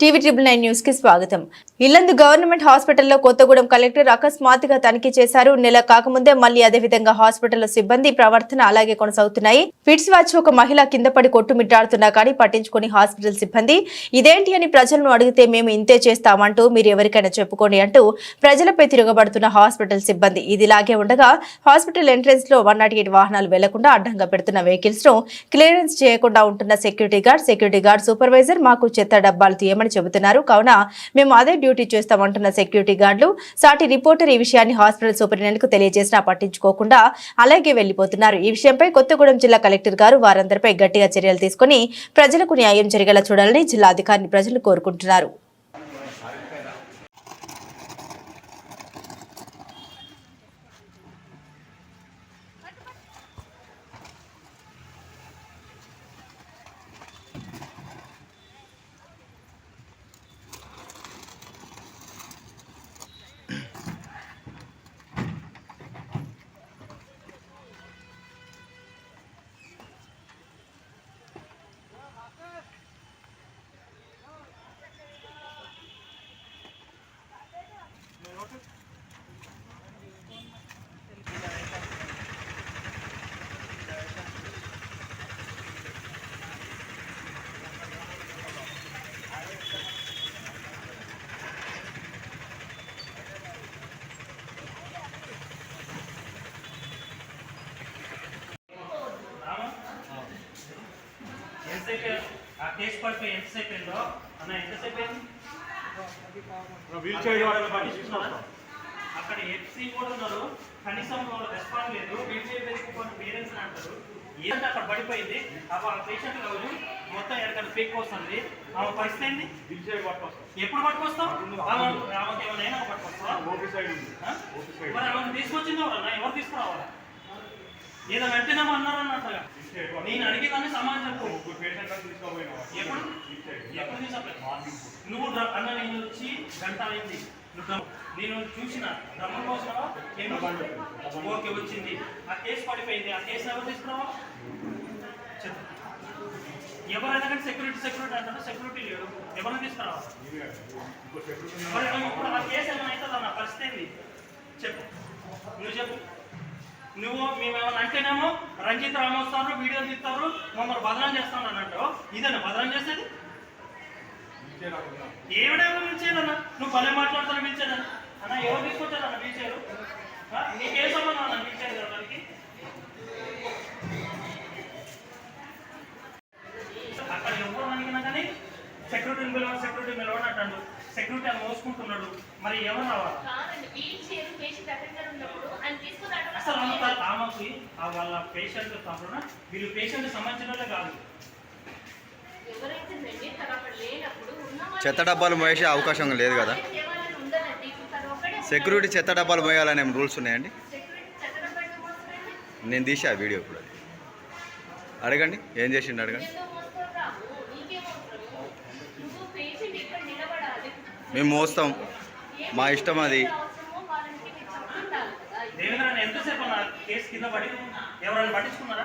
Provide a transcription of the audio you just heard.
TV triple nine న్యూస్కి స్వాగతం. Yellandu government హాస్పిటల్లో కొత్తగూడెం కలెక్టర్ అకస్మాత్తుగా తనిఖీ చేశారు. నెల కాకముందే మళ్ళీ అదే విధంగా హాస్పిటల్లో సిబ్బంది ప్రవర్తన అలాగే కొనసాగుతున్నాయి. ఫిట్స్ వాచ్ ఒక మహిళ కింద పడి కొట్టుమిట్టాడుతున్నా కానీ పట్టించుకుని హాస్పిటల్ సిబ్బంది ఇదేంటి అని ప్రజలను అడిగితే మేము ఇంతే చేస్తామంటూ మీరు ఎవరికైనా చెప్పుకోండి అంటూ ప్రజలపై తిరగబడుతున్న హాస్పిటల్ సిబ్బంది. ఇదిలాగే ఉండగా హాస్పిటల్ ఎంట్రెన్స్లో వన్ నాట్ ఎయిట్ వాహనాలు వెళ్ళకుండా అడ్డంగా పెడుతున్న వెహికల్స్ను క్లియరెన్స్ చేయకుండా ఉంటున్న security guard security guard supervisor మాకు చెత్త డబ్బాలు చేయమని చెబుతున్నారు? కావున మేము అదే డ్యూటీ చేస్తామంటున్న సెక్యూరిటీ గార్డులు సాటి రిపోర్టర్ ఈ విషయాన్ని హాస్పిటల్ సూపరింటెండెంట్కు తెలియజేసినా పట్టించుకోకుండా అలాగే వెళ్ళిపోతున్నారు ఈ విషయంపై కొత్తగూడెం జిల్లా కలెక్టర్ గారు వారందరిపై గట్టిగా చర్యలు తీసుకుని ప్రజలకు న్యాయం జరిగేలా చూడాలని జిల్లా అధికారిని ప్రజలు కోరుకుంటున్నారు. ఎంతసేపు ఆ కేసు పడిపోయి ఎంతసేపు అయిందో? అన్న ఎంతసేపు అయింది? అక్కడ ఎఫ్సీ కూడా ఉన్నారు. కనీసం రెస్పాన్స్ లేదు. వీల్ చైర్ వేసుకుని పేరెంట్స్ అంటారు. ఏంటంటే అక్కడ పడిపోయింది. అప్పుడు ఆ పేషెంట్ కాదు మొత్తం ఎక్కడ పీక్ వస్తుంది ఆమె పరిస్థితి ఏంది? పట్టుకొస్తాం. ఎప్పుడు పట్టుకొస్తాం? ఆమె- ఆమెకి ఏమైనా సైడ్ మరి ఆమెను తీసుకొచ్చింది ఎవరు తీసుకురావాలా? ఏదో వెంటనే అన్నారు అన్నట్టుగా నేను అడిగేదాన్ని సమాధానం చెప్పు. ఎప్పుడు? ఎప్పుడు నువ్వు అన్న నేను వచ్చి గంట అయింది. నేను చూసిన డ్రమ్ము కోసినావా ఏమో? ఓకే వచ్చింది. ఆ కేసు పడిపోయింది. ఆ కేసు ఎవరు తీసుకురావా చెప్పు. ఎవరైనా కానీ సెక్యూరిటీ సెక్యూరిటీ అంటారు? సెక్యూరిటీ లేడు. ఎవరైనా తీసుకురావా ఇప్పుడు ఆ కేసు ఏమైనా అవుతుందన్న నా పరిస్థితి ఏంది చెప్పు నువ్వు చెప్పు నువ్వు అంటేనేమో రంజిత్ రామ్ వస్తారు వీడియో తీస్తారు మమ్మల్ని బదనం చేస్తాను అన్నట్టు. ఇదేనా బదనం చేసేది? వీల్ చైర్ పిలిచేదన్నా నువ్వు భలే మాట్లాడతాను పిలిచేదన్న అన్న ఎవరు తీసుకొచ్చారన్న పిలిచారు నీకేం సంబంధం అన్న సెక్యూరిటీ అని మోసుకుంటున్నాడు. మరి ఎవరు రావాలి అసలు అంత ఆమెకి వాళ్ళ పేషెంట్ కాకుండా వీళ్ళు పేషెంట్ సంబంధించిన కాదు. చెత్త డబ్బాలు మోసే అవకాశం లేదు కదా? సెక్యూరిటీ చెత్త డబ్బాలు మోయాలనే రూల్స్ ఉన్నాయండి? నేను తీసా వీడియో ఇప్పుడు అది. అడగండి ఏం చేసిండు అడగండి ఎందుకు మోస్తారు రాము నీకేం అవసరము నువ్వు పేషెంట్ ఇక్కడ నిలబడాలి మేము మోస్తాం. మా ఇష్టం అది. పట్టించుకున్నారా?